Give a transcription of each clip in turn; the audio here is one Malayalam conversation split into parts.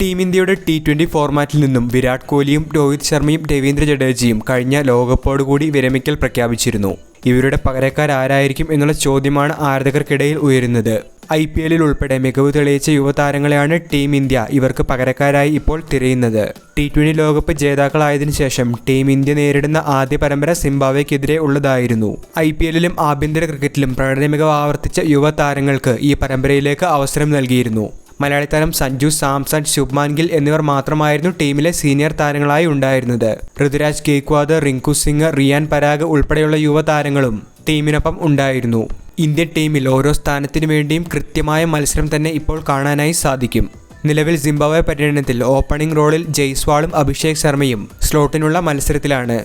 ടീം ഇന്ത്യയുടെ ടി ട്വന്റി ഫോർമാറ്റിൽ നിന്നും വിരാട് കോഹ്ലിയും രോഹിത് ശർമ്മയും രവീന്ദ്ര ജഡേജയും കഴിഞ്ഞ ലോകകപ്പോടുകൂടി വിരമിക്കൽ പ്രഖ്യാപിച്ചിരുന്നു. ഇവരുടെ പകരക്കാരാരായിരിക്കും എന്നുള്ള ചോദ്യമാണ് ആരാധകർക്കിടയിൽ ഉയരുന്നത്. ഐ പി എല്ലിൽ ഉൾപ്പെടെ മികവ് തെളിയിച്ച യുവതാരങ്ങളെയാണ് ടീം ഇന്ത്യ ഇവർക്ക് പകരക്കാരായി ഇപ്പോൾ തിരയുന്നത്. ടി ട്വന്റി ലോകകപ്പ് ജേതാക്കളായതിനു ശേഷം ടീം ഇന്ത്യ നേരിടുന്ന ആദ്യ പരമ്പര സിംബാബ്വെക്കെതിരെ ഉള്ളതായിരുന്നു. ഐ പി എല്ലിലും ആഭ്യന്തര ക്രിക്കറ്റിലും പ്രകടന മികവ് ആവർത്തിച്ച യുവതാരങ്ങൾക്ക് ഈ പരമ്പരയിലേക്ക് അവസരം നൽകിയിരുന്നു. മലയാളി താരം സഞ്ജു സാംസൺ ശുഭ്മാൻ ഗിൽ എന്നിവർ മാത്രമായിരുന്നു ടീമിലെ സീനിയർ താരങ്ങളായി ഉണ്ടായിരുന്നത്. ഋതുരാജ് ഗേക്വാദ് റിങ്കു സിംഗ് റിയാൻ പരാഗ് ഉൾപ്പെടെയുള്ള യുവതാരങ്ങളും ടീമിനൊപ്പം ഉണ്ടായിരുന്നു. ഇന്ത്യൻ ടീമിൽ ഓരോ സ്ഥാനത്തിനു വേണ്ടിയും കൃത്യമായ മത്സരം തന്നെ ഇപ്പോൾ കാണാനായി സാധിക്കും. നിലവിൽ സിംബാബ്വെ പര്യടനത്തിൽ ഓപ്പണിംഗ് റോളിൽ ജയ്സ്വാളും അഭിഷേക് ശർമ്മയും സ്ലോട്ടിനുള്ള മത്സരത്തിലാണ്.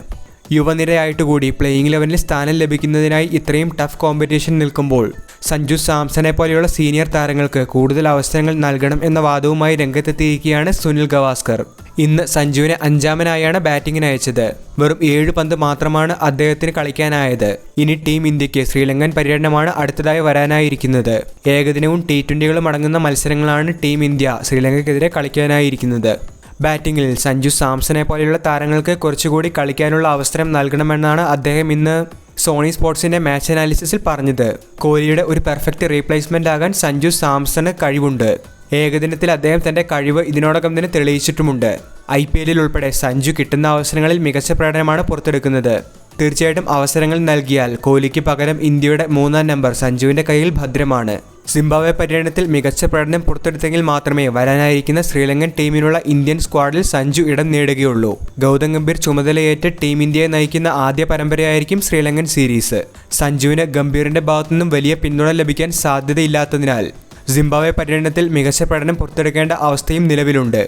യുവനിരയായിട്ട് കൂടി പ്ലേയിങ് ലെവനിൽ സ്ഥാനം ലഭിക്കുന്നതിനായി ഇത്രയും ടഫ് കോമ്പറ്റീഷൻ നിൽക്കുമ്പോൾ സഞ്ജു സാംസനെ പോലെയുള്ള സീനിയർ താരങ്ങൾക്ക് കൂടുതൽ അവസരങ്ങൾ നൽകണം എന്ന വാദവുമായി രംഗത്തെത്തിയിരിക്കുകയാണ് സുനിൽ ഗവാസ്കർ. ഇന്ന് സഞ്ജുവിനെ അഞ്ചാമനായാണ് ബാറ്റിംഗിന് അയച്ചത്. വെറും ഏഴ് പന്ത് മാത്രമാണ് അദ്ദേഹത്തിന് കളിക്കാനായത്. ഇനി ടീം ഇന്ത്യയ്ക്ക് ശ്രീലങ്കൻ പര്യടനമാണ് അടുത്തതായി വരാനായിരിക്കുന്നത്. ഏകദിനവും ടി ട്വന്റികളും അടങ്ങുന്ന മത്സരങ്ങളാണ് ടീം ഇന്ത്യ ശ്രീലങ്കയ്ക്കെതിരെ കളിക്കാനായിരിക്കുന്നത്. ബാറ്റിംഗിൽ സഞ്ജു സാംസനെ പോലെയുള്ള താരങ്ങൾക്ക് കുറച്ചുകൂടി കളിക്കാനുള്ള അവസരം നൽകണമെന്നാണ് അദ്ദേഹം ഇന്ന് സോണി സ്പോർട്സിന്റെ മാച്ച് അനാലിസിസിൽ പറഞ്ഞത്. കോഹ്ലിയുടെ ഒരു പെർഫെക്റ്റ് റീപ്ലേസ്മെന്റ് ആകാൻ സഞ്ജു സാംസന് കഴിവുണ്ട്. ഏകദിനത്തിൽ അദ്ദേഹം തന്റെ കഴിവ് ഇതിനോടകം തന്നെ തെളിയിച്ചിട്ടുമുണ്ട്. ഐ പി എല്ലിൽ ഉൾപ്പെടെ സഞ്ജു കിട്ടുന്ന അവസരങ്ങളിൽ മികച്ച പ്രകടനമാണ് പുറത്തെടുക്കുന്നത്. തീർച്ചയായിട്ടും അവസരങ്ങൾ നൽകിയാൽ കോഹ്ലിക്ക് പകരം ഇന്ത്യയുടെ മൂന്നാം നമ്പർ സഞ്ജുവിന്റെ കയ്യിൽ ഭദ്രമാണ്. സിംബാബ്വെ പര്യടനത്തിൽ മികച്ച പ്രകടനം പുറത്തെടുത്തെങ്കിൽ മാത്രമേ വരാനായിരിക്കുന്ന ശ്രീലങ്കൻ ടീമിനുള്ള ഇന്ത്യൻ സ്ക്വാഡിൽ സഞ്ജു ഇടം നേടുകയുള്ളൂ. ഗൗതം ഗംഭീർ ചുമതലയേറ്റ് ടീം ഇന്ത്യയെ നയിക്കുന്ന ആദ്യ പരമ്പരയായിരിക്കും ശ്രീലങ്കൻ സീരീസ്. സഞ്ജുവിന് ഗംഭീറിന്റെ ഭാഗത്തുനിന്നും വലിയ പിന്തുണ ലഭിക്കാൻ സാധ്യതയില്ലാത്തതിനാൽ സിംബാബ്വെ പര്യടനത്തിൽ മികച്ച പ്രകടനം പുറത്തെടുക്കേണ്ട അവസ്ഥയും നിലവിലുണ്ട്.